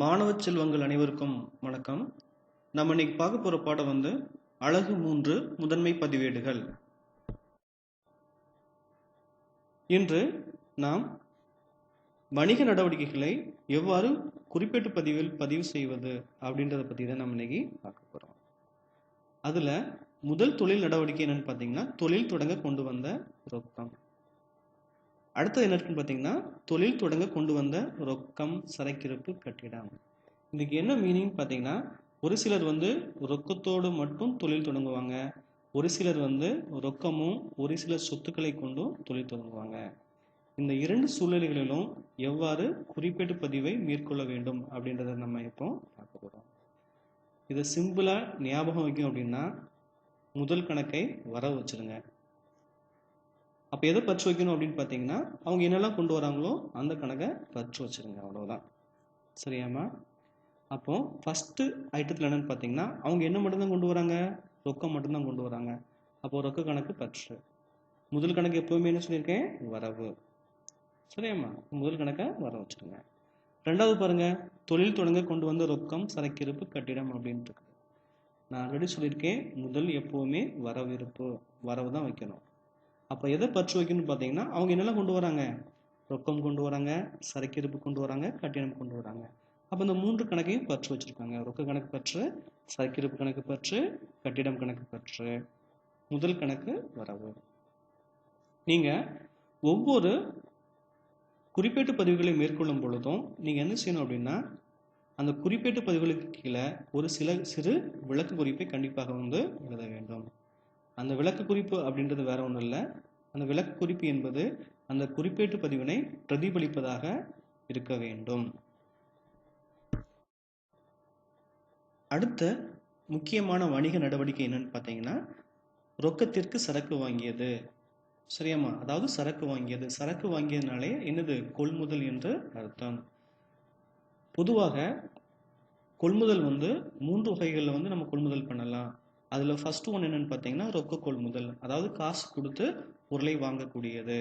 மாணவ செல்வங்கள் அனைவருக்கும் வணக்கம். நம்ம இன்னைக்கு பார்க்க போற பாடம் வந்து அழகு மூன்று முதன்மை பதிவேடுகள். இன்று நாம் வணிக நடவடிக்கைகளை எவ்வாறு குறிப்பிட்ட பதிவில் பதிவு செய்வது அப்படின்றத பத்தி தான் நம்ம இன்னைக்கு பார்க்க போறோம். அதுல முதல் தொழில் நடவடிக்கை என்னன்னு பார்த்தீங்கன்னா தொழில் தொடங்க கொண்டு வந்த ரொக்கம். அடுத்தது என்ன இருக்குன்னு பார்த்தீங்கன்னா தொழில் தொடங்க கொண்டு வந்த ரொக்கம் சரக்கிருப்பு கட்டிடம். இதுக்கு என்ன மீனிங் பார்த்தீங்கன்னா ஒரு சிலர் வந்து ரொக்கத்தோடு மட்டும் தொழில் தொடங்குவாங்க. ஒரு சிலர் வந்து ரொக்கமும் ஒரு சில சொத்துக்களை கொண்டும் தொழில் தொடங்குவாங்க. இந்த இரண்டு சூழ்நிலைகளிலும் எவ்வாறு குறிப்பேட்டு பதிவை மேற்கொள்ள வேண்டும் அப்படின்றத நம்ம இப்போ பார்க்க போகிறோம் இதை சிம்பிளாக ஞாபகம் வைக்கும் அப்படின்னா முதல் கணக்கை வர வச்சுருங்க. அப்போ எதை பற்று வைக்கணும் அப்படின்னு பார்த்தீங்கன்னா அவங்க என்னெல்லாம் கொண்டு வராங்களோ அந்த கணக்கை பற்று வச்சிருங்க அவ்வளோதான் சரியாம்மா? அப்போ ஃபஸ்ட்டு ஐட்டத்தில் என்னன்னு பார்த்தீங்கன்னா அவங்க என்ன மட்டும்தான் கொண்டு வராங்க? ரொக்கம் மட்டும்தான் கொண்டு வராங்க. அப்போது ரொக்க கணக்கு பற்று. முதல் கணக்கு எப்போவுமே என்ன சொல்லியிருக்கேன்? வரவு. சரியாம்மா? முதல் கணக்கை வர வச்சுருங்க. ரெண்டாவது பாருங்கள் தொழில் தொடங்க கொண்டு வந்த ரொக்கம் சரக்கிருப்பு கட்டிடம் அப்படின்ட்டு இருக்குது நான் ஆல்ரெடி சொல்லியிருக்கேன் முதல் எப்போவுமே வரவு இருப்பு. வரவு தான் வைக்கணும். அப்போ எதை பற்று வைக்கணும்னு பார்த்தீங்கன்னா அவங்க என்னெல்லாம் கொண்டு வராங்க? ரொக்கம் கொண்டு வராங்க சரக்கிருப்பு கொண்டு வராங்க கட்டிடம் கொண்டு வராங்க. அப்போ இந்த மூன்று கணக்கையும் பற்று வச்சுருக்காங்க. ரொக்க கணக்கு பற்று சரக்கிருப்பு கணக்கு பற்று கட்டிடம் கணக்கு பற்று. முதல் கணக்கு வரவு. நீங்கள் ஒவ்வொரு குறிப்பேட்டு பதிவுகளை மேற்கொள்ளும் பொழுதும் நீங்கள் என்ன செய்யணும் அப்படின்னா அந்த குறிப்பேட்டு பதிவுகளுக்கு கீழே ஒரு சில சிறு விளக்கு குறிப்பை கண்டிப்பாக வந்து எழுத வேண்டும். அந்த விளக்கு குறிப்பு அப்படின்றது வேற ஒன்றும் இல்லை. அந்த விளக்கு குறிப்பு என்பது அந்த குறிப்பேட்டு பதிவினை பிரதிபலிப்பதாக இருக்க வேண்டும். அடுத்த முக்கியமான வணிக நடவடிக்கை என்னன்னு பார்த்தீங்கன்னா ரொக்கத்திற்கு சரக்கு வாங்கியது. சரியாம்மா? அதாவது சரக்கு வாங்கியது. சரக்கு வாங்கியதுனாலே என்னது? கொள்முதல் என்று அர்த்தம். பொதுவாக கொள்முதல் வந்து மூன்று வகைகளில் வந்து நம்ம கொள்முதல் பண்ணலாம். அதில் ஃபஸ்ட்டு ஒன்று என்னென்னு பார்த்தீங்கன்னா ரொக்க கொள்முதல் அதாவது காசு கொடுத்து பொருளை வாங்கக்கூடியது.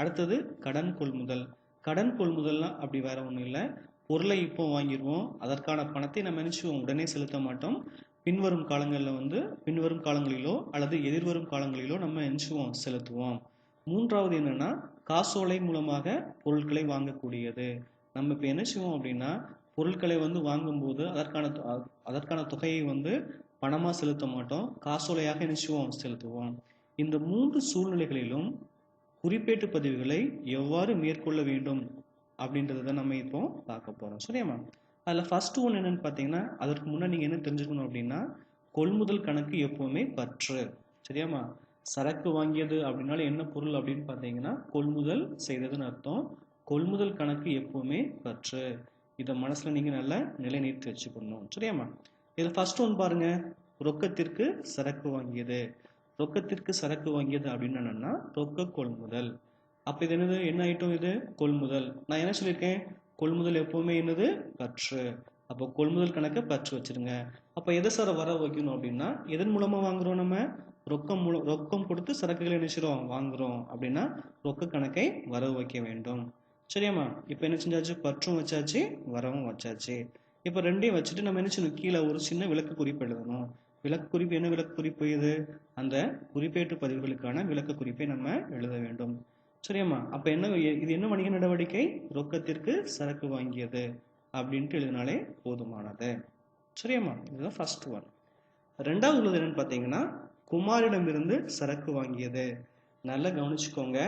அடுத்தது கடன் கொள்முதல் கடன் கொள்முதல்னால் அப்படி வேற ஒன்றும் இல்லை. பொருளை இப்போ வாங்கிடுவோம் அதற்கான பணத்தை நம்ம நினச்சிவோம் உடனே செலுத்த மாட்டோம். பின்வரும் காலங்களில் வந்து பின்வரும் காலங்களிலோ அல்லது எதிர்வரும் காலங்களிலோ நம்ம நினச்சிவோம் செலுத்துவோம். மூன்றாவது என்னென்னா காசோலை மூலமாக பொருட்களை வாங்கக்கூடியது. நம்ம இப்போ என்ன செய்வோம் அப்படின்னா பொருட்களை வந்து வாங்கும்போது அதற்கான அதற்கான தொகையை வந்து பணமாக செலுத்த மாட்டோம் காசோலையாக நினைச்சுவோம் செலுத்துவோம். இந்த மூன்று சூழ்நிலைகளிலும் குறிப்பேட்டு பதிவுகளை எவ்வாறு மேற்கொள்ள வேண்டும் அப்படின்றத நம்ம இப்போ பார்க்க போகிறோம் சரியாம்மா அதில் ஃபர்ஸ்ட் ஒன் என்னன்னு பார்த்தீங்கன்னா அதற்கு முன்னே நீங்கள் என்ன தெரிஞ்சுக்கணும் அப்படின்னா கொள்முதல் கணக்கு எப்போவுமே பற்று. சரியாம்மா சரக்கு வாங்கியது அப்படின்னால என்ன பொருள் அப்படின்னு பார்த்தீங்கன்னா கொள்முதல் செய்ததுன்னு அர்த்தம். கொள்முதல் கணக்கு எப்போவுமே பற்று. இதை மனசில் நீங்கள் நல்லா நிலைநிறுத்தி வச்சுக்கணும். சரியாம்மா இதில் ஃபர்ஸ்ட் ஒன் பாருங்க. ரொக்கத்திற்கு சரக்கு வாங்கியது. ரொக்கத்திற்கு சரக்கு வாங்கியது அப்படின்னு என்னன்னா ரொக்க கொள்முதல். அப்போ இது என்னது? என்ன ஐட்டம் இது? கொள்முதல். நான் என்ன சொல்லியிருக்கேன்? கொள்முதல் எப்பவுமே என்னது? பற்று. அப்போ கொள்முதல் கணக்கை பற்று வச்சிருங்க. அப்போ எதை சார் வர வைக்கணும் அப்படின்னா எதன் மூலமாக வாங்குறோம் நம்ம? ரொக்கம் மூலம் ரொக்கம் கொடுத்து சரக்குகளை நினைச்சிரும் வாங்குறோம். அப்படின்னா ரொக்க கணக்கை வரவு வைக்க வேண்டும். சரியாம்மா? இப்போ என்ன செஞ்சாச்சு? பற்றும் வச்சாச்சு வரவும் வச்சாச்சு. இப்போ ரெண்டையும் வச்சுட்டு நம்ம என்ன செய்யணும்? கீழே ஒரு சின்ன விளக்கு குறிப்பு எழுதணும். விளக்கு குறிப்பு என்ன விளக்கு குறிப்பு இது? அந்த குறிப்பேட்டு பதிவுகளுக்கான விளக்கு குறிப்பை நம்ம எழுத வேண்டும். சரியாம்மா? அப்போ என்ன இது என்ன வணிக நடவடிக்கை? ரொக்கத்திற்கு சரக்கு வாங்கியது அப்படின்ட்டு எழுதினாலே போதுமானது. சரியாம்மா? இதுதான் ஃபர்ஸ்ட் ஒன் ரெண்டாவது உள்ளது என்னன்னு பார்த்தீங்கன்னா குமாரிடமிருந்து சரக்கு வாங்கியது. நல்லா கவனிச்சுக்கோங்க.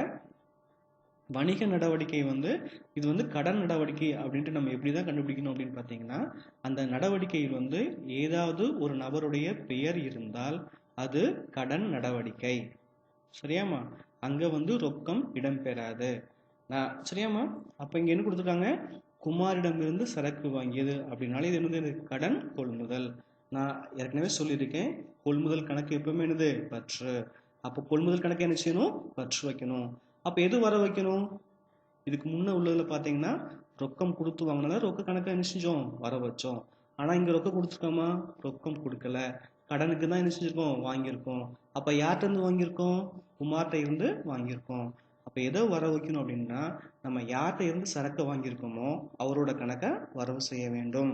வணிக நடவடிக்கை வந்து இது வந்து கடன் நடவடிக்கை அப்படின்ட்டு நம்ம எப்படி தான் கண்டுபிடிக்கணும் அப்படின்னு பார்த்தீங்கன்னா அந்த நடவடிக்கையில் வந்து ஏதாவது ஒரு நபருடைய பெயர் இருந்தால் அது கடன் நடவடிக்கை. சரியாம்மா? அங்கே வந்து ரொக்கம் இடம்பெறாது. நான் சரியாம்மா? அப்போ இங்கே என்ன கொடுத்துருக்காங்க? குமாரிடமிருந்து சரக்கு வாங்கியது அப்படின்னாலே இது என்னது? கடன் கொள்முதல். நான் ஏற்கனவே சொல்லியிருக்கேன். கொள்முதல் கணக்கு எப்பவுமே என்னது? பற்று. அப்போ கொள்முதல் கணக்கு என்ன செய்யணும்? பற்று வைக்கணும். அப்போ எது வர வைக்கணும்? இதுக்கு முன்னே உள்ளதில் பார்த்தீங்கன்னா ரொக்கம் கொடுத்து வாங்கினால ரொக்க கணக்கை என்ன செஞ்சோம்? வர வச்சோம். ஆனால் இங்கே ரொக்கம் கொடுத்துருக்கோமா? ரொக்கம் கொடுக்கல. கடனுக்கு தான் என்ன செஞ்சுருக்கோம்? வாங்கியிருக்கோம். அப்போ யார்கிட்ட இருந்து வாங்கியிருக்கோம்? குமார்கிட்ட இருந்து வாங்கியிருக்கோம். அப்போ எதை வர வைக்கணும் அப்படின்னா நம்ம யார்கிட்ட இருந்து சரக்கு வாங்கியிருக்கோமோ அவரோட கணக்கை வரவு செய்ய வேண்டும்.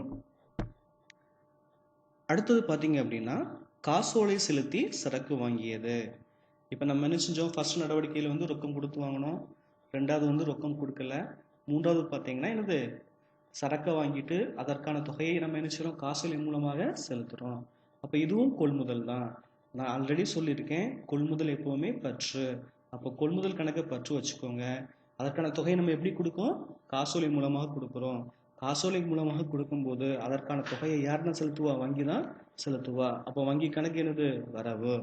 அடுத்தது பார்த்தீங்க அப்படின்னா காசோலை செலுத்தி சரக்கு வாங்கியது. இப்போ நம்ம என்ன செஞ்சோம்? ஃபர்ஸ்ட் நடவடிக்கையில் வந்து ரொக்கம் கொடுத்து வாங்கினோம். ரெண்டாவது வந்து ரொக்கம் கொடுக்கல. மூன்றாவது பார்த்தீங்கன்னா என்னது? சரக்கை வாங்கிட்டு அதற்கான தொகையை நம்ம என்ன செய்கிறோம் காசோலை மூலமாக செலுத்துகிறோம் அப்போ இதுவும் கொள்முதல் தான். நான் ஆல்ரெடி சொல்லியிருக்கேன். கொள்முதல் எப்போவுமே பற்று. அப்போ கொள்முதல் கணக்கை பற்று வச்சுக்கோங்க. அதற்கான தொகையை நம்ம எப்படி கொடுக்கோம்? காசோலை மூலமாக கொடுக்குறோம். காசோலை மூலமாக கொடுக்கும்போது அதற்கான தொகையை யாருன்னா செலுத்துவா? வங்கி தான் செலுத்துவா. அப்போ வங்கி கணக்கு என்னது? வரவு.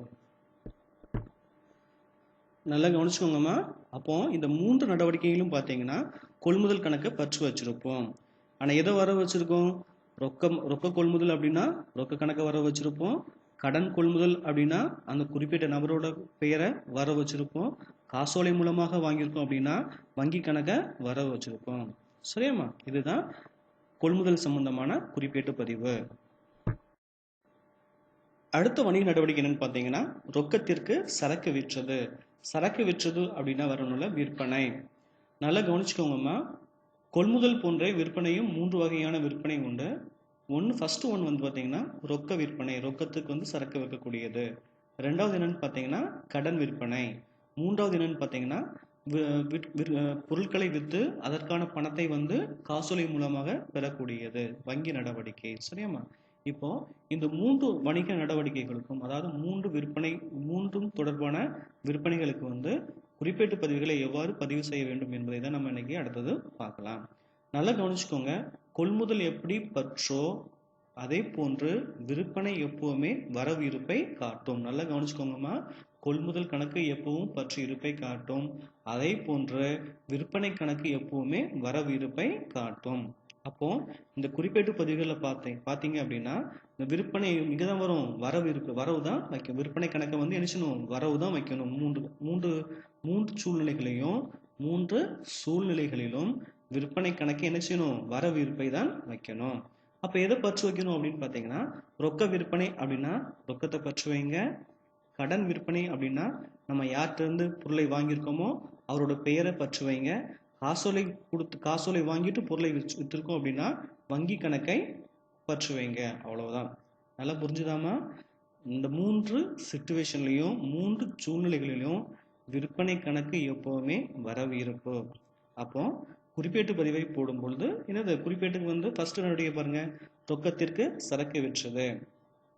நல்லா கவனிச்சுக்கோங்கம்மா. அப்போ இந்த மூன்று நடவடிக்கைகளும் பார்த்தீங்கன்னா கொள்முதல் கணக்கை பற்று வச்சிருப்போம். ஆனால் எதை வர வச்சிருக்கோம்? ரொக்கம் ரொக்க கொள்முதல் அப்படின்னா ரொக்க கணக்கை வர வச்சிருப்போம். கடன் கொள்முதல் அப்படின்னா அந்த குறிப்பிட்ட நபரோட பெயரை வர வச்சிருப்போம். காசோலை மூலமாக வாங்கியிருக்கோம் அப்படின்னா வங்கி கணக்கை வர வச்சிருப்போம். சரியாம்மா? இதுதான் கொள்முதல் சம்பந்தமான குறிப்பேட்டு பதிவு. அடுத்த வணிக நடவடிக்கை என்னன்னு பார்த்தீங்கன்னா ரொக்கத்திற்கு சரக்கு விற்றது. சரக்கு விற்றது அப்படின்னா வரணும்ல விற்பனை. நல்லா கவனிச்சுக்கோங்கம்மா. கொள்முதல் போன்ற விற்பனையும் மூன்று வகையான விற்பனை உண்டு. ஒன்று ஃபஸ்ட்டு ஒன் வந்து பார்த்தீங்கன்னா ரொக்க விற்பனை. ரொக்கத்துக்கு வந்து சரக்கு விற்கக்கூடியது. ரெண்டாவது என்னன்னு பார்த்தீங்கன்னா கடன் விற்பனை. மூன்றாவது என்னன்னு பார்த்தீங்கன்னா விற்- விற்- பொருட்களை விற்று அதற்கான பணத்தை வந்து காசோலை மூலமாக பெறக்கூடியது. வங்கி நடவடிக்கை. சரியாம்மா? இப்போ இந்த மூன்று வணிக நடவடிக்கைகளுக்கும் அதாவது மூன்று விற்பனை மூன்றும் தொடர்பான விற்பனைகளுக்கு வந்து குறிப்பேட்டு பதிவுகளை எவ்வாறு பதிவு செய்ய வேண்டும் என்பதை தான் நம்ம இன்னைக்கு அடுத்தது பார்க்கலாம். நல்லா கவனிச்சுக்கோங்க. கொள்முதல் எப்படி பற்றோ அதே போன்று விற்பனை எப்பவுமே வரவு இருப்பை காட்டும். நல்லா கவனிச்சுக்கோங்கம்மா. கொள்முதல் கணக்கு எப்பவும் பற்று இருப்பை காட்டும். அதே போன்று விற்பனை கணக்கு எப்பவுமே வரவு இருப்பை காட்டும். அப்போ இந்த குறிப்பேட்டு பதிவுகளில் பார்த்தேன். பார்த்தீங்க அப்படின்னா இந்த விற்பனை இங்கே தான் வரும். வரவு இருக்கு. வரவு தான் வைக்கணும் விற்பனை கணக்கை வந்து என்ன செய்யணும்? வரவு தான் வைக்கணும். மூன்று மூன்று மூன்று சூழ்நிலைகளையும் மூன்று சூழ்நிலைகளிலும் விற்பனை கணக்கு என்ன செய்யணும்? வரவு இருப்பை தான் வைக்கணும். அப்போ எதை பற்று வைக்கணும் அப்படின்னு பார்த்தீங்கன்னா ரொக்க விற்பனை அப்படின்னா ரொக்கத்தை பற்று வைங்க. கடன் விற்பனை அப்படின்னா நம்ம யார்கிட்ட இருந்து பொருளை வாங்கியிருக்கோமோ அவரோட பெயரை பற்று வைங்க. காசோலை கொடுத்து காசோலை வாங்கிட்டு பொருளை விற்று விற்றுருக்கோம் அப்படின்னா வங்கி கணக்கை பற்று வைங்க அவ்வளவுதான். நல்லா புரிஞ்சுதாமா இந்த மூன்று சுச்சுவேஷன்லையும் மூன்று சூழ்நிலைகளிலும் விற்பனை கணக்கு எப்போவுமே வரவு இருப்பு. அப்போ குறிப்பேட்டு பதிவை போடும் பொழுது என்னது? குறிப்பேட்டுக்கு வந்து ஃபர்ஸ்ட் நடவடிக்கை பாருங்க? ரொக்கத்திற்கு சரக்கு விற்றது.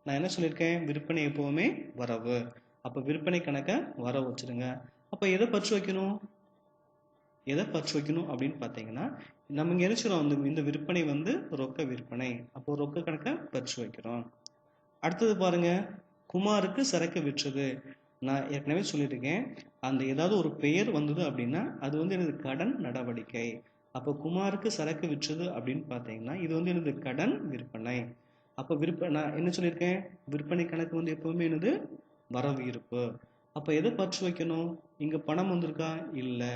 நான் என்ன சொல்லியிருக்கேன்? விற்பனை எப்போவுமே வரவு. அப்போ விற்பனை கணக்கை வரவு வச்சிருங்க. அப்போ எதை பற்று வைக்கணும்? எதை பற்று வைக்கணும் அப்படின்னு பார்த்தீங்கன்னா நம்ம இங்கே நினைச்சிடும் அந்த இந்த விற்பனை வந்து ரொக்க விற்பனை. அப்போ ரொக்க கணக்கை பற்று வைக்கிறோம். அடுத்தது பாருங்க குமாருக்கு சரக்கு விற்றது. நான் ஏற்கனவே சொல்லியிருக்கேன். அந்த ஏதாவது ஒரு பெயர் வந்தது அப்படின்னா அது வந்து எனது கடன் நடவடிக்கை. அப்போ குமாருக்கு சரக்கு விற்றது அப்படின்னு பார்த்தீங்கன்னா இது வந்து எனது கடன் விற்பனை. அப்போ விற்பனை நான் என்ன சொல்லியிருக்கேன்? விற்பனை கணக்கு வந்து எப்பவுமே எனது வரவு இருப்பு. அப்போ எதை பற்று வைக்கணும்? இங்கே பணம் வந்திருக்கா? இல்லை.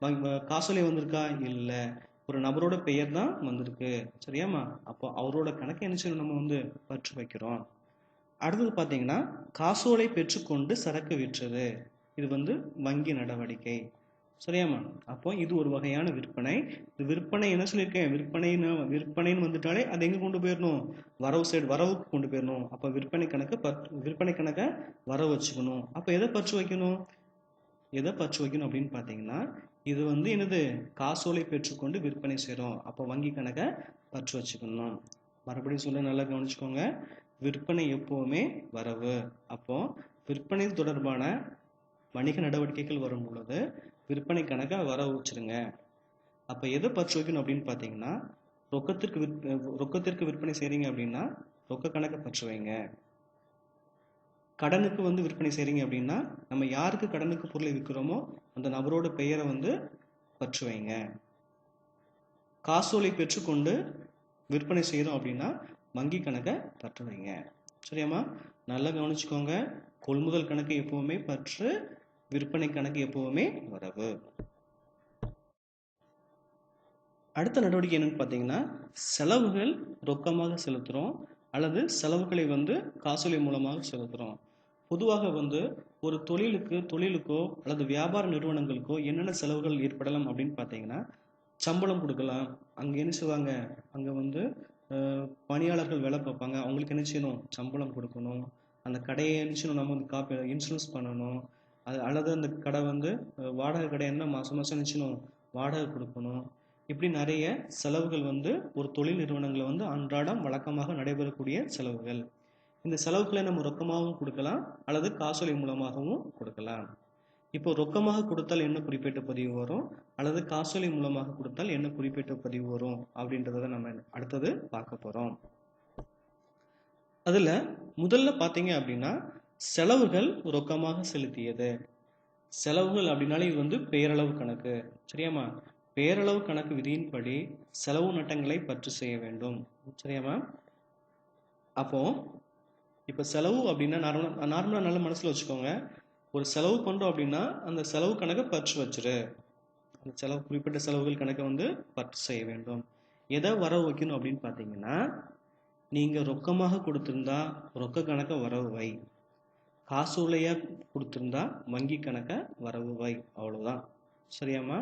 காசோலை வந்திருக்கா? இல்லை. ஒரு நபரோட பெயர் தான் வந்திருக்கு. சரியாம்மா? அப்போ அவரோட கணக்கை என்ன செய்யணும்? நம்ம வந்து பற்று வைக்கிறோம். அடுத்தது பார்த்தீங்கன்னா காசோலை பெற்றுக்கொண்டு சரக்கு விற்றது. இது வந்து வங்கி நடவடிக்கை. சரியாம்மா? அப்போ இது ஒரு வகையான விற்பனை. இது விற்பனை என்ன சொல்லியிருக்கேன்? விற்பனைன்னு விற்பனைன்னு வந்துட்டாலே அதை எங்கே கொண்டு போயிடணும்? வரவு சைடு வரவுக்கு கொண்டு போயிடணும். அப்போ விற்பனை கணக்கு பற் விற்பனை கணக்கை வர வச்சுக்கணும். அப்போ எதை பற்று வைக்கணும்? எதை பற்று வைக்கணும் அப்படின்னு பார்த்தீங்கன்னா இது வந்து எனது காசோலை பெற்றுக்கொண்டு விற்பனை செய்கிறோம் அப்போ வங்கி கணக்கை பற்று வச்சுக்கணும். மறுபடியும் சொல்ல நல்லா கவனிச்சுக்கோங்க. விற்பனை எப்போவுமே வரவு. அப்போ விற்பனை தொடர்பான வணிக நடவடிக்கைகள் வரும் பொழுது விற்பனை கணக்கை வரவு வச்சுருங்க. அப்போ எதை பற்று வைக்கணும் அப்படின்னு பார்த்தீங்கன்னா ரொக்கத்திற்கு விற் ரொக்கத்திற்கு விற்பனை செய்கிறீங்க அப்படின்னா ரொக்க கணக்கை பற்று வைங்க. கடனுக்கு வந்து விற்பனை செய்கிறீங்க அப்படின்னா நம்ம யாருக்கு கடனுக்கு பொருளை விற்கிறோமோ அந்த நபரோட பெயரை வந்து பற்று வைங்க காசோலை பெற்றுக்கொண்டு விற்பனை செய்கிறோம் அப்படின்னா வங்கி கணக்கை பற்று வைங்க சரியாம்மா? நல்லா கவனிச்சுக்கோங்க. கொள்முதல் கணக்கு எப்பவுமே பற்று விற்பனை கணக்கு எப்பவுமே வரவு. அடுத்த நடவடிக்கை என்னன்னு பார்த்தீங்கன்னா செலவுகள் ரொக்கமாக செலுத்துகிறோம் அல்லது செலவுகளை வந்து காசோலை மூலமாக செலுத்துகிறோம் பொதுவாக வந்து ஒரு தொழிலுக்கு தொழிலுக்கோ அல்லது வியாபார நிறுவனங்களுக்கோ என்னென்ன செலவுகள் ஏற்படலாம் அப்படின்னு பார்த்தீங்கன்னா சம்பளம் கொடுக்கலாம். அங்கே என்ன செய்வாங்க? அங்கே வந்து பணியாளர்கள் வேலை பார்ப்பாங்க. அவங்களுக்கு என்ன செய்யணும்? சம்பளம் கொடுக்கணும். அந்த கடையை என்ன செய்யணும்? நம்ம வந்து காப்பி இன்சூரன்ஸ் பண்ணணும். அது அல்லது அந்த கடை வந்து வாடகை கடை என்ன மாதம் மாதம் என்ன செய்யணும்? வாடகை கொடுக்கணும். இப்படி நிறைய செலவுகள் வந்து ஒரு தொழில் நிறுவனங்களை வந்து அன்றாடம் வழக்கமாக நடைபெறக்கூடிய செலவுகள். இந்த செலவுகளை நம்ம ரொக்கமாகவும் கொடுக்கலாம் அல்லது காசோலை மூலமாகவும் கொடுக்கலாம். இப்போ ரொக்கமாக கொடுத்தால் என்ன குறிப்பிட்ட பதிவு வரும்? அல்லது காசோலை மூலமாக கொடுத்தால் என்ன குறிப்பிட்ட பதிவு வரும்? அப்படின்றத நம்ம அடுத்தது பார்க்க போறோம். அதுல முதல்ல பார்த்தீங்க அப்படின்னா செலவுகள் ரொக்கமாக செலுத்தியது. செலவுகள் அப்படின்னாலே இது வந்து பேரளவு கணக்கு சரியாம்மா? பேரளவு கணக்கு விதியின்படி செலவு நட்டங்களை பற்று செய்ய வேண்டும் சரியாம்மா? அப்போ இப்போ செலவு அப்படின்னா நார்மலாக நார்மலாக நல்ல மனசில் வச்சுக்கோங்க. ஒரு செலவு பண்ணுறோம் அப்படின்னா அந்த செலவு கணக்கை பற்று வச்சிரு. அந்த செலவு குறிப்பிட்ட செலவுகள் கணக்கை வந்து பற்று செய்ய வேண்டும். எதை வரவு வைக்கணும் அப்படின்னு பார்த்தீங்கன்னா நீங்கள் ரொக்கமாக கொடுத்துருந்தா ரொக்க கணக்கை வரவு வை. காசோலையாக கொடுத்துருந்தா வங்கி கணக்கை வரவு வை. அவ்வளோதான் சரியாம்மா?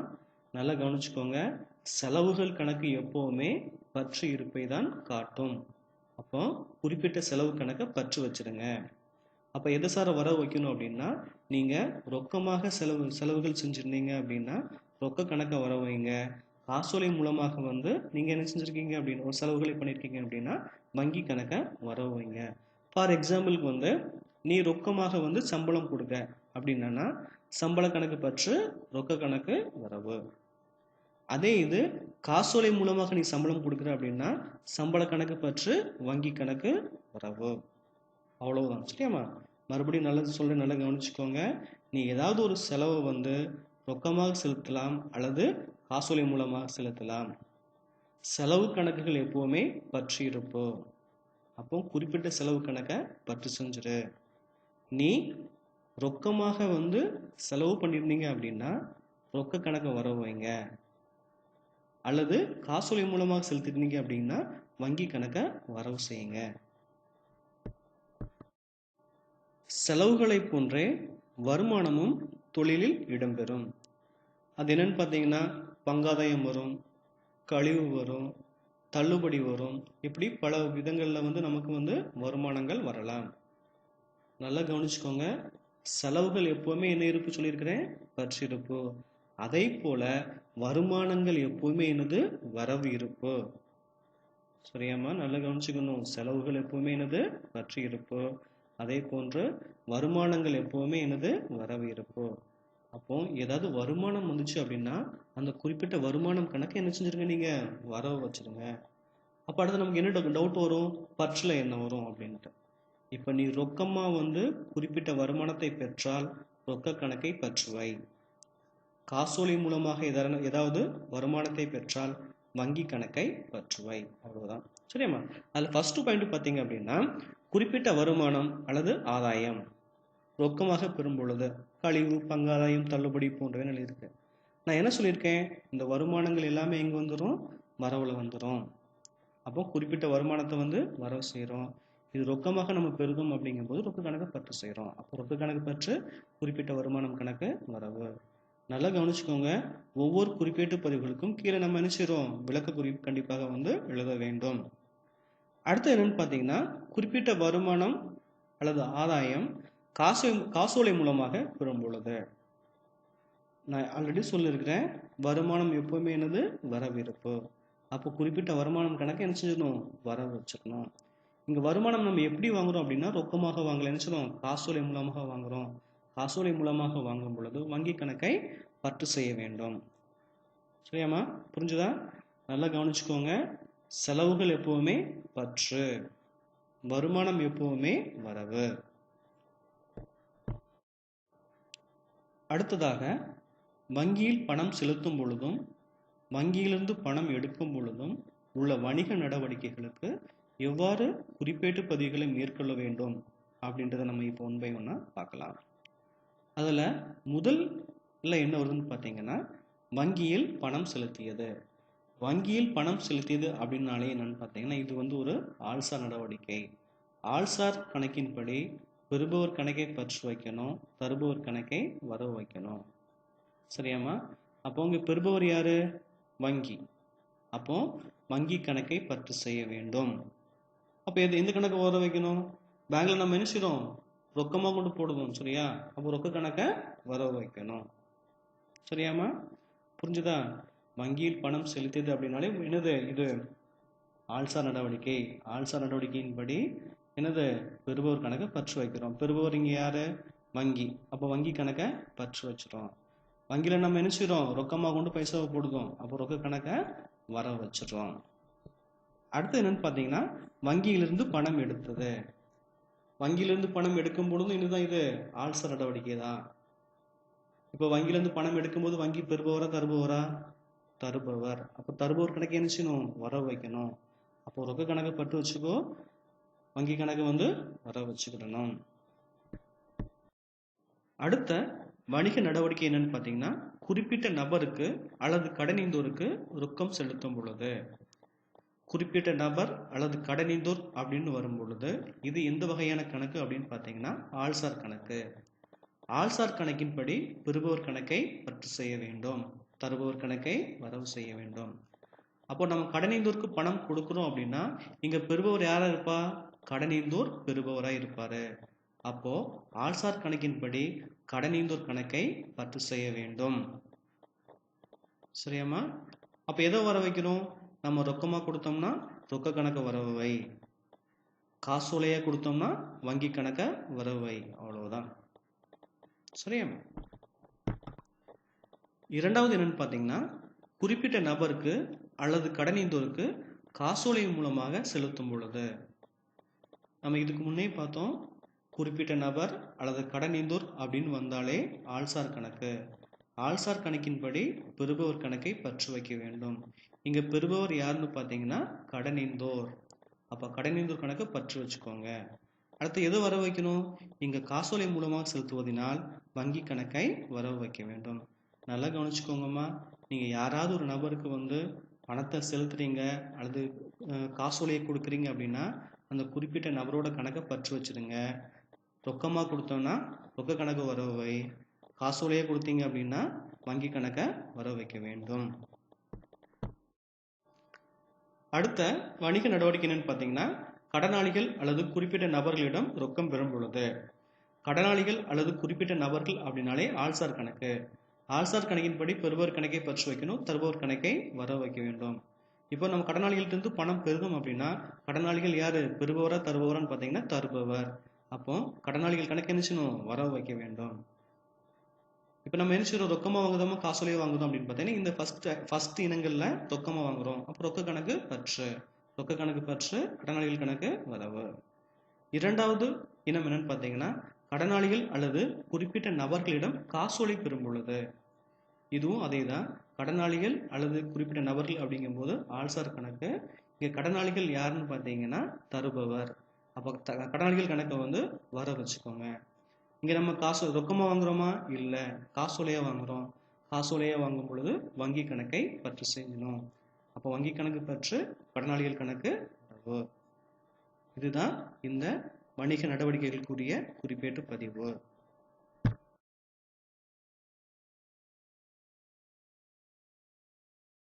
நல்லா கவனிச்சுக்கோங்க. செலவுகள் கணக்கு எப்போவுமே பற்று இருப்பை தான் காட்டும். அப்போ குறிப்பிட்ட செலவு கணக்கை பற்று வச்சிருங்க. அப்போ எதை சார வர வைக்கணும் அப்படின்னா நீங்கள் ரொக்கமாக செலவு செலவுகள் செஞ்சுருந்தீங்க அப்படின்னா ரொக்க கணக்கை வர வைங்க. காசோலை மூலமாக வந்து நீங்கள் என்ன செஞ்சுருக்கீங்க அப்படின்னு ஒரு செலவுகளை பண்ணியிருக்கீங்க அப்படின்னா வங்கி கணக்கை வர வைங்க. ஃபார் எக்ஸாம்பிளுக்கு வந்து நீ ரொக்கமாக வந்து சம்பளம் கொடுக்க அப்படின்னா சம்பள கணக்கு பற்று ரொக்க கணக்கு வரவு. அதே இது காசோலை மூலமாக நீ சம்பளம் கொடுக்குற அப்படின்னா சம்பள கணக்கு பற்று வங்கி கணக்கு வரவு. அவ்வளவுதான். சரியாம்மா? மறுபடியும் நல்லது சொல்ல நல்லா கவனிச்சுக்கோங்க. நீ ஏதாவது ஒரு செலவை வந்து ரொக்கமாக செலுத்தலாம் அல்லது காசோலை மூலமாக செலுத்தலாம். செலவு கணக்குகள் எப்போவுமே பற்றி இருப்போ. அப்போ குறிப்பிட்ட செலவு கணக்கை பற்று செஞ்சிரு. நீ ரொக்கமாக வந்து செலவு பண்ணியிருந்தீங்க அப்படின்னா ரொக்க கணக்கை வர வைங்க. அல்லது காசோலை மூலமாக செலுத்திருந்தீங்க அப்படின்னா வங்கி கணக்கை வரவு செய்யுங்க. செலவுகளைப் போன்றே வருமானமும் தொழிலில் இடம்பெறும். அது என்னன்னு பார்த்தீங்கன்னா பங்காதாயம் வரும் கழிவு வரும் தள்ளுபடி வரும். இப்படி பல விதங்களில் வந்து நமக்கு வந்து வருமானங்கள் வரலாம். நல்லா கவனிச்சுக்கோங்க. செலவுகள் எப்போவுமே என்ன இருப்பு சொல்லியிருக்கிறேன்? பற்றிருப்பு. அதே போல வருமானங்கள் எப்போவுமே என்னது வரவு இருப்பு. சரியாம்மா? நல்லா கவனிச்சுக்கணும். செலவுகள் எப்பவுமே என்னது வற்றி இருப்பு. அதே போன்று வருமானங்கள் எப்பவுமே என்னது வரவு இருப்பு. அப்போ ஏதாவது வருமானம் வந்துச்சு அப்படின்னா அந்த குறிப்பிட்ட வருமானம் கணக்கு என்ன செஞ்சிருங்க நீங்க? வரவு வச்சிருங்க. அப்போ அடுத்து நமக்கு என்ன டவுட் வரும்? பற்றில் என்ன வரும் அப்படின்ட்டு இப்போ நீ ரொக்கமா வந்து குறிப்பிட்ட வருமானத்தை பெற்றால் ரொக்க கணக்கை பற்றுவை. காசோலை மூலமாக எதாவது ஏதாவது வருமானத்தை பெற்றால் வங்கி கணக்கை பற்றுவை. அவ்வளவுதான். சரியாம்மா? அதில் ஃபர்ஸ்ட் பாயிண்ட் பார்த்தீங்க அப்படின்னா குறிப்பிட்ட வருமானம் அல்லது ஆதாயம். ரொக்கமாக பெறும் பொழுது கழிவு பங்காதாயம் தள்ளுபடி போன்றவை இருக்கு. நான் என்ன சொல்லியிருக்கேன்? இந்த வருமானங்கள் எல்லாமே எங்கே வந்துடும் வரவுல வந்துடும் அப்போ குறிப்பிட்ட வருமானத்தை வந்து வரவு செய்கிறோம் இது ரொக்கமாக நம்ம பெருகும் அப்படிங்கும்போது ரொக்க கணக்கு பற்று செய்கிறோம் அப்போ ரொக்க கணக்கு பற்று குறிப்பிட்ட வருமானம் கணக்கு வரவு. நல்லா கவனிச்சுக்கோங்க. ஒவ்வொரு குறிப்பேட்டு பதிவுகளுக்கும் கீழே நம்ம என்ன செய்கிறோம் விளக்க குறிப்பு கண்டிப்பாக வந்து எழுத வேண்டும். அடுத்து என்னன்னு பார்த்தீங்கன்னா குறிப்பிட்ட வருமானம் அல்லது ஆதாயம் காசு காசோலை மூலமாக பெறும் பொழுது நான் ஆல்ரெடி சொல்லியிருக்கிறேன் வருமானம் எப்பவுமே என்னது? வரவிருப்பு. அப்போ குறிப்பிட்ட வருமானம் கணக்கு என்ன செஞ்சிடணும்? வர வச்சுக்கணும் இங்கே வருமானம் நம்ம எப்படி வாங்குறோம் அப்படின்னா ரொக்கமாக வாங்கலை என்ன சொல்லுவோம் காசோலை மூலமாக வாங்குறோம். காசோலை மூலமாக வாங்கும் பொழுது வங்கி கணக்கை பற்று செய்ய வேண்டும். சரியாம்மா? புரிஞ்சுதா? நல்லா கவனிச்சுக்கோங்க. செலவுகள் எப்பவுமே பற்று. வருமானம் எப்பவுமே வரவு. அடுத்ததாக வங்கியில் பணம் செலுத்தும் பொழுதும் வங்கியிலிருந்து பணம் எடுக்கும் பொழுதும் உள்ள வணிக நடவடிக்கைகளுக்கு எவ்வாறு குறிப்பேட்டு பதிவுகளை மேற்கொள்ள வேண்டும்? அப்படின்றத நம்ம இப்போ ஒன் பை பார்க்கலாம். அதில் முதல்ல என்ன வருதுன்னு பார்த்தீங்கன்னா வங்கியில் பணம் செலுத்தியது. வங்கியில் பணம் செலுத்தியது அப்படின்னாலே என்னன்னு பார்த்தீங்கன்னா இது வந்து ஒரு ஆள்சார் நடவடிக்கை. ஆள்சார் கணக்கின்படி பெறுபவர் கணக்கை பற்று வைக்கணும் தருபவர் கணக்கை வரவு வைக்கணும். சரியாம்மா? அப்போ உங்கள் பெறுபவர் யாரு? வங்கி. அப்போ வங்கி கணக்கை பற்று செய்ய வேண்டும். அப்போ எது எந்த கணக்கு வர வைக்கணும்? பேங்க்ல நம்ம என்ன ரொக்கமாக கொண்டு போடுவோம் சரியா? அப்போ ரொக்க கணக்கை வர வைக்கணும். சரியாம்மா? புரிஞ்சுதா? வங்கியில் பணம் செலுத்தியது அப்படின்னாலே என்னது இது? ஆள்சார் நடவடிக்கை. ஆள்சார் நடவடிக்கையின்படி என்னது? பெறுபவர் கணக்கை பற்று வைக்கிறோம். பெறுபவர் இங்கே யாரு? வங்கி. அப்போ வங்கி கணக்கை பற்று வச்சிடும் வங்கியில் நம்ம என்ன செய்றோம்? ரொக்கமாக கொண்டு பைசாவை போடுதோம். அப்போ ரொக்க கணக்கை வர வச்சிடுறோம் அடுத்து என்னன்னு பார்த்தீங்கன்னா வங்கியிலிருந்து பணம் எடுத்தது. வங்கியிலேருந்து பணம் எடுக்கும் பொழுதும் இதுதான் இது ஆல்சர் நடவடிக்கை தான் இப்போ வங்கியிலேருந்து பணம் எடுக்கும்போது வங்கி பெறுபவரா தருபவரா? தருபவர். அப்போ தருபவர் கணக்கு என்ன செய்யணும்? வர வைக்கணும். அப்போ ரொக்க கணக்கை பட்டு வச்சுக்கோ. வங்கி கணக்கு வந்து வர வச்சுக்கிடணும். அடுத்த வணிக நடவடிக்கை என்னன்னு பார்த்தீங்கன்னா குறிப்பிட்ட நபருக்கு அல்லது கடனீந்தோருக்கு ரொக்கம் செலுத்தும் பொழுது. குறிப்பிட்ட நபர் அல்லது கடனிந்தோர் அப்படின்னு வரும் பொழுது இது எந்த வகையான கணக்கு அப்படின்னு பார்த்தீங்கன்னா ஆள்சார் கணக்கு. ஆள்சார் கணக்கின்படி பெறுபவர் கணக்கை பற்று செய்ய வேண்டும். தருபவர் கணக்கை வரவு செய்ய வேண்டும். அப்போ நம்ம கடனிந்தோருக்கு பணம் கொடுக்குறோம் அப்படின்னா இங்கே பெறுபவர் யாராக இருப்பா? கடனிந்தோர் பெறுபவராக இருப்பார். அப்போ ஆள்சார் கணக்கின்படி கடனிந்தோர் கணக்கை பற்று செய்ய வேண்டும். சரியாம்மா? அப்போ எதை வர வைக்கணும் நம்ம ரொக்கமாக கொடுத்தோம்னா ரொக்க கணக்கு வரவை காசோலையாக கொடுத்தோம்னா வங்கி கணக்கை வரவை அவ்வளவுதான். சரியா? இரண்டாவது என்னன்னு பார்த்தீங்கன்னா குறிப்பிட்ட நபருக்கு அல்லது கடனீந்தோருக்கு காசோலை மூலமாக செலுத்தும் பொழுது. நம்ம இதுக்கு முன்னே பார்த்தோம் குறிப்பிட்ட நபர் அல்லது கடனீந்தோர் அப்படின்னு வந்தாலே ஆள்சார் கணக்கு. ஆள்சார் கணக்கின்படி பெறுபவர் கணக்கை பற்று வைக்க வேண்டும். இங்க பெறுபவர் யாருன்னு பார்த்தீங்கன்னா கடனிந்தோர். அப்ப கடனிந்தோர் கணக்கு பற்று வச்சுக்கோங்க. அடுத்து எது வர வைக்கணும்? இங்க காசோலை மூலமாக செலுத்துவதனால் வங்கி கணக்கை வரவு வைக்க வேண்டும். நல்லா கவனிச்சுக்கோங்கம்மா. நீங்க யாராவது ஒரு நபருக்கு வந்து பணத்தை செலுத்துறீங்க அல்லது காசோலையை கொடுக்குறீங்க அப்படின்னா அந்த குறிப்பிட்ட நபரோட கணக்கை பற்று வச்சிருங்க ரொக்கமாக கொடுத்தோம்னா ரொக்க கணக்கு வரவு வை. காசோலையே கொடுத்தீங்க அப்படின்னா வங்கி கணக்கை வர வைக்க வேண்டும். அடுத்த வணிக நடவடிக்கை என்னன்னு பார்த்தீங்கன்னா கடனாளிகள் அல்லது குறிப்பிட்ட நபர்களிடம் ரொக்கம் பெறும் பொழுது. கடனாளிகள் அல்லது குறிப்பிட்ட நபர்கள் அப்படின்னாலே ஆள்சார் கணக்கு. ஆள்சார் கணக்கின்படி பெறுபவர் கணக்கை பற்று வைக்கணும் தருபவர் கணக்கை வர வைக்க வேண்டும். இப்போ நம்ம கடனாளிகள்ட்ட பணம் பெறுதோம் அப்படின்னா கடனாளிகள் யார்? பெறுபவரா தருபவரான்னு பார்த்தீங்கன்னா தருபவர். அப்போ கடனாளிகள் கணக்கு என்ன செய்யணும்? வர வைக்க வேண்டும். இப்போ நம்ம என்ன செய்யறோம் ரொக்கமாக வாங்குதோமா காசோலையோ வாங்குதோம் அப்படின்னு பார்த்தீங்கன்னா இந்த ஃபர்ஸ்ட் ஃபர்ஸ்ட் இனங்களில் ரொக்கமாக வாங்குறோம். அப்போ ரொக்க கணக்கு பற்று. ரொக்க கணக்கு பற்று கடனாளிகள் கணக்கு வரவு. இரண்டாவது இனம் என்னன்னு பார்த்தீங்கன்னா கடனாளிகள் அல்லது குறிப்பிட்ட நபர்களிடம் காசோலை பெறும் பொழுது. இதுவும் அதே தான் கடனாளிகள் அல்லது குறிப்பிட்ட நபர்கள் அப்படிங்கும்போது ஆள்சார் கணக்கு. இங்கே கடனாளிகள் யாருன்னு பார்த்தீங்கன்னா தருபவர். அப்போ த- கடனாளிகள் கணக்கை வந்து வர வச்சுக்கோங்க. இங்கே நம்ம காசு ரொக்கமாக வாங்குறோமா? இல்லை. காசோலையாக வாங்குறோம். காசோலையாக வாங்கும் பொழுது வங்கி கணக்கை பற்று செய்யணும். அப்போ வங்கி கணக்கு பற்று கடனாளிகள் கணக்கு வரவு இதுதான் இந்த வணிக நடவடிக்கைகளுக்குரிய குறிப்பேட்டு பதிவு.